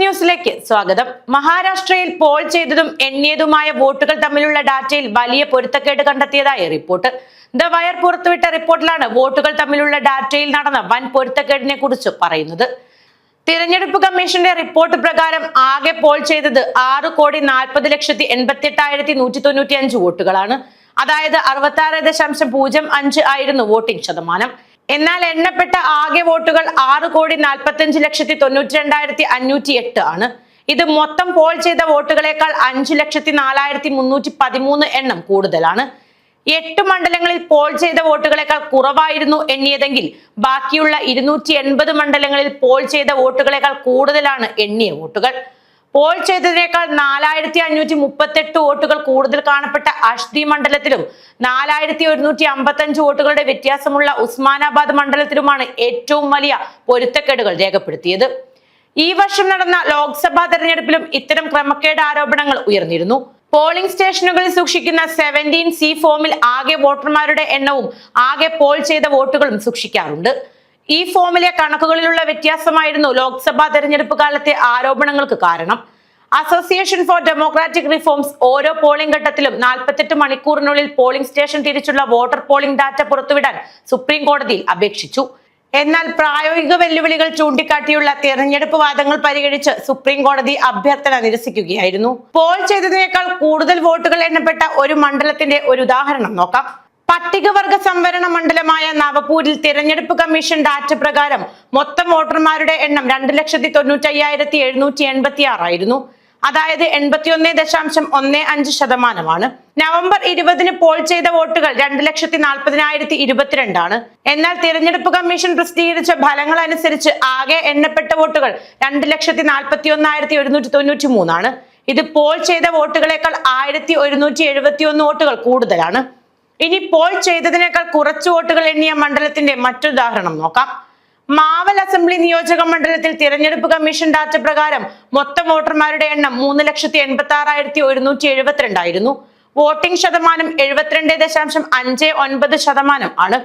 ന്യൂസിലേക്ക് സ്വാഗതം. മഹാരാഷ്ട്രയിൽ പോൾ ചെയ്തതും എണ്ണിയതുമായ വോട്ടുകൾ തമ്മിലുള്ള ഡാറ്റയിൽ വലിയ പൊരുത്തക്കേട് കണ്ടെത്തിയതായി റിപ്പോർട്ട്. ദ വയർ പുറത്തുവിട്ട റിപ്പോർട്ടിലാണ് വോട്ടുകൾ തമ്മിലുള്ള ഡാറ്റയിൽ നടന്ന വൻ പൊരുത്തക്കേടിനെ കുറിച്ച് പറയുന്നത്. തിരഞ്ഞെടുപ്പ് കമ്മീഷന്റെ റിപ്പോർട്ട് പ്രകാരം ആകെ പോൾ ചെയ്തത് ആറ് കോടി നാൽപ്പത് ലക്ഷത്തി എൺപത്തി എട്ടായിരത്തി നൂറ്റി തൊണ്ണൂറ്റി അഞ്ച് വോട്ടുകളാണ്. അതായത് അറുപത്തി ആറ് ദശാംശം പൂജ്യം അഞ്ച് ആയിരുന്നു വോട്ടിംഗ് ശതമാനം. എന്നാൽ എണ്ണപ്പെട്ട ആകെ വോട്ടുകൾ ആറ് കോടി നാൽപ്പത്തി അഞ്ച് ലക്ഷത്തി തൊണ്ണൂറ്റി രണ്ടായിരത്തി അഞ്ഞൂറ്റി എട്ട് ആണ്. ഇത് മൊത്തം പോൾ ചെയ്ത വോട്ടുകളേക്കാൾ അഞ്ചു ലക്ഷത്തി നാലായിരത്തി മുന്നൂറ്റി പതിമൂന്ന് എണ്ണം കൂടുതലാണ്. എട്ട് മണ്ഡലങ്ങളിൽ പോൾ ചെയ്ത വോട്ടുകളേക്കാൾ കുറവായിരുന്നു എണ്ണിയതെങ്കിൽ ബാക്കിയുള്ള ഇരുന്നൂറ്റി എൺപത് മണ്ഡലങ്ങളിൽ പോൾ ചെയ്ത വോട്ടുകളേക്കാൾ കൂടുതലാണ് എണ്ണിയ വോട്ടുകൾ. പോൾ ചെയ്തതിനേക്കാൾ നാലായിരത്തി അഞ്ഞൂറ്റി മുപ്പത്തെട്ട് വോട്ടുകൾ കൂടുതൽ കാണപ്പെട്ട അഷ്ടി മണ്ഡലത്തിലും നാലായിരത്തി ഒരുന്നൂറ്റി അമ്പത്തി അഞ്ച് വോട്ടുകളുടെ വ്യത്യാസമുള്ള ഉസ്മാനാബാദ് മണ്ഡലത്തിലുമാണ് ഏറ്റവും വലിയ പൊരുത്തക്കേടുകൾ രേഖപ്പെടുത്തിയത്. ഈ വർഷം നടന്ന ലോക്സഭാ തെരഞ്ഞെടുപ്പിലും ഇത്തരം ക്രമക്കേട് ആരോപണങ്ങൾ ഉയർന്നിരുന്നു. പോളിംഗ് സ്റ്റേഷനുകളിൽ സൂക്ഷിക്കുന്ന സെവന്റീൻ സി ഫോമിൽ ആകെ വോട്ടർമാരുടെ എണ്ണവും ആകെ പോൾ ചെയ്ത വോട്ടുകളും സൂക്ഷിക്കാറുണ്ട്. ഈ ഫോമിലെ കണക്കുകളിലുള്ള വ്യത്യാസമായിരുന്നു ലോക്സഭാ തെരഞ്ഞെടുപ്പ് കാലത്തെ ആരോപണങ്ങൾക്ക് കാരണം. അസോസിയേഷൻ ഫോർ ഡെമോക്രാറ്റിക് റിഫോംസ് ഓരോ പോളിംഗ് ഘട്ടത്തിലും നാൽപ്പത്തെട്ട് മണിക്കൂറിനുള്ളിൽ പോളിംഗ് സ്റ്റേഷൻ തിരിച്ചുള്ള വോട്ടർ പോളിംഗ് ഡാറ്റ പുറത്തുവിടാൻ സുപ്രീം കോടതിയിൽ അപേക്ഷിച്ചു. എന്നാൽ പ്രായോഗിക വെല്ലുവിളികൾ ചൂണ്ടിക്കാട്ടിയുള്ള തെരഞ്ഞെടുപ്പ് വാദങ്ങൾ പരിഗണിച്ച് സുപ്രീം കോടതി അഭ്യർത്ഥന നിരസിക്കുകയായിരുന്നു. പോൾ ചെയ്തതിനേക്കാൾ കൂടുതൽ വോട്ടുകൾ എണ്ണപ്പെട്ട ഒരു മണ്ഡലത്തിന്റെ ഒരു ഉദാഹരണം നോക്കാം. പട്ടികവർഗ സംവരണ മണ്ഡലമായ നവപൂരിൽ തിരഞ്ഞെടുപ്പ് കമ്മീഷൻ ഡാറ്റ പ്രകാരം മൊത്തം വോട്ടർമാരുടെ എണ്ണം രണ്ട് ലക്ഷത്തി തൊണ്ണൂറ്റി അയ്യായിരത്തി എഴുന്നൂറ്റി എൺപത്തി ആറായിരുന്നു അതായത് എൺപത്തിയൊന്ന് ദശാംശം ഒന്ന് അഞ്ച് ശതമാനമാണ്. നവംബർ ഇരുപതിന് പോൾ ചെയ്ത വോട്ടുകൾ രണ്ട് ലക്ഷത്തി നാൽപ്പതിനായിരത്തി ഇരുപത്തിരണ്ടാണ്. എന്നാൽ തിരഞ്ഞെടുപ്പ് കമ്മീഷൻ പ്രസിദ്ധീകരിച്ച ഫലങ്ങൾ അനുസരിച്ച് ആകെ എണ്ണപ്പെട്ട വോട്ടുകൾ രണ്ട് ലക്ഷത്തി നാൽപ്പത്തി ഒന്നായിരത്തി ഒരുന്നൂറ്റി തൊണ്ണൂറ്റി മൂന്നാണ് ഇത് പോൾ ചെയ്ത വോട്ടുകളേക്കാൾ ആയിരത്തി ഒരുന്നൂറ്റി എഴുപത്തി ഒന്ന് വോട്ടുകൾ കൂടുതലാണ്. ഇനി പോൾ ചെയ്തതിനേക്കാൾ കുറച്ച് വോട്ടുകൾ എണ്ണിയ മണ്ഡലത്തിന്റെ മറ്റൊരുദാഹരണം നോക്കാം. മാവൽ അസംബ്ലി നിയോജക മണ്ഡലത്തിൽ തിരഞ്ഞെടുപ്പ് കമ്മീഷൻ ഡാറ്റ പ്രകാരം മൊത്തം വോട്ടർമാരുടെ എണ്ണം മൂന്ന് ലക്ഷത്തി എൺപത്തി ആറായിരത്തി ഒരുന്നൂറ്റി എഴുപത്തിരണ്ടായിരുന്നു. വോട്ടിംഗ് ശതമാനം എഴുപത്തിരണ്ട് ദശാംശം അഞ്ച് ഒൻപത് ശതമാനം ആണ്.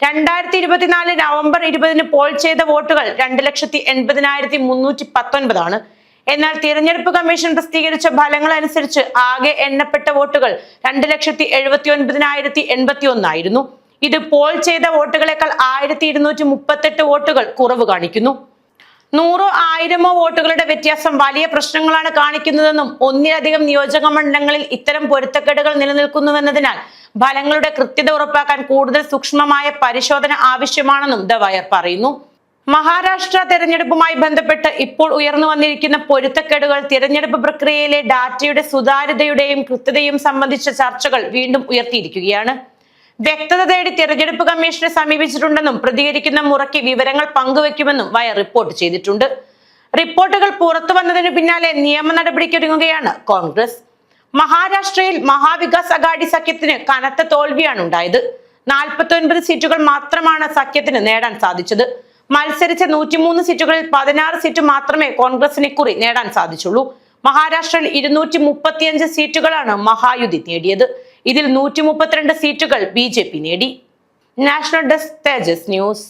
രണ്ടായിരത്തി ഇരുപത്തിനാല് നവംബർ ഇരുപതിന് പോൾ ചെയ്ത വോട്ടുകൾ രണ്ട് ലക്ഷത്തി എൺപതിനായിരത്തി മുന്നൂറ്റി പത്തൊൻപതാണ് എന്നാൽ തിരഞ്ഞെടുപ്പ് കമ്മീഷൻ പ്രസിദ്ധീകരിച്ച ഫലങ്ങൾ അനുസരിച്ച് ആകെ എണ്ണപ്പെട്ട വോട്ടുകൾ രണ്ട് ലക്ഷത്തി എഴുപത്തി ഒൻപതിനായിരത്തി എൺപത്തി ഒന്നായിരുന്നു ഇത് പോൾ ചെയ്ത വോട്ടുകളെക്കാൾ ആയിരത്തി ഇരുന്നൂറ്റി മുപ്പത്തെട്ട് വോട്ടുകൾ കുറവ് കാണിക്കുന്നു. നൂറോ ആയിരമോ വോട്ടുകളുടെ വ്യത്യാസം വലിയ പ്രശ്നങ്ങളാണ് കാണിക്കുന്നതെന്നും ഒന്നിലധികം നിയോജക മണ്ഡലങ്ങളിൽ ഇത്തരം പൊരുത്തക്കേടുകൾ നിലനിൽക്കുന്നുവെന്നതിനാൽ ഫലങ്ങളുടെ കൃത്യത ഉറപ്പാക്കാൻ കൂടുതൽ സൂക്ഷ്മമായ പരിശോധന ആവശ്യമാണെന്നും ദവായർ പറയുന്നു. മഹാരാഷ്ട്ര തെരഞ്ഞെടുപ്പുമായി ബന്ധപ്പെട്ട് ഇപ്പോൾ ഉയർന്നു വന്നിരിക്കുന്ന പൊരുത്തക്കേടുകൾ തിരഞ്ഞെടുപ്പ് പ്രക്രിയയിലെ ഡാറ്റയുടെ സുതാര്യതയുടെയും കൃത്യതയും സംബന്ധിച്ച ചർച്ചകൾ വീണ്ടും ഉയർത്തിയിരിക്കുകയാണ്. വ്യക്തത തേടി തിരഞ്ഞെടുപ്പ് കമ്മീഷനെ സമീപിച്ചിട്ടുണ്ടെന്നും പ്രതികരിക്കുന്ന മുറയ്ക്ക് വിവരങ്ങൾ പങ്കുവെക്കുമെന്നും വയർ റിപ്പോർട്ട് ചെയ്തിട്ടുണ്ട്. റിപ്പോർട്ടുകൾ പുറത്തു വന്നതിനു പിന്നാലെ നിയമ നടപടിക്കൊരുങ്ങുകയാണ് കോൺഗ്രസ്. മഹാരാഷ്ട്രയിൽ മഹാവികാസ് അഗാഡി സഖ്യത്തിന് കനത്ത തോൽവിയാണ് ഉണ്ടായത്. നാൽപ്പത്തി സീറ്റുകൾ മാത്രമാണ് സഖ്യത്തിന് നേടാൻ സാധിച്ചത്. മത്സരിച്ച നൂറ്റിമൂന്ന് സീറ്റുകളിൽ പതിനാറ് സീറ്റ് മാത്രമേ കോൺഗ്രസിന് ഇക്കുറി നേടാൻ സാധിച്ചുള്ളൂ. മഹാരാഷ്ട്രയിൽ ഇരുന്നൂറ്റി മുപ്പത്തിയഞ്ച് സീറ്റുകളാണ് മഹായുതി നേടിയത്. ഇതിൽ നൂറ്റി മുപ്പത്തിരണ്ട് സീറ്റുകൾ ബി നേടി. National desk Tejas news.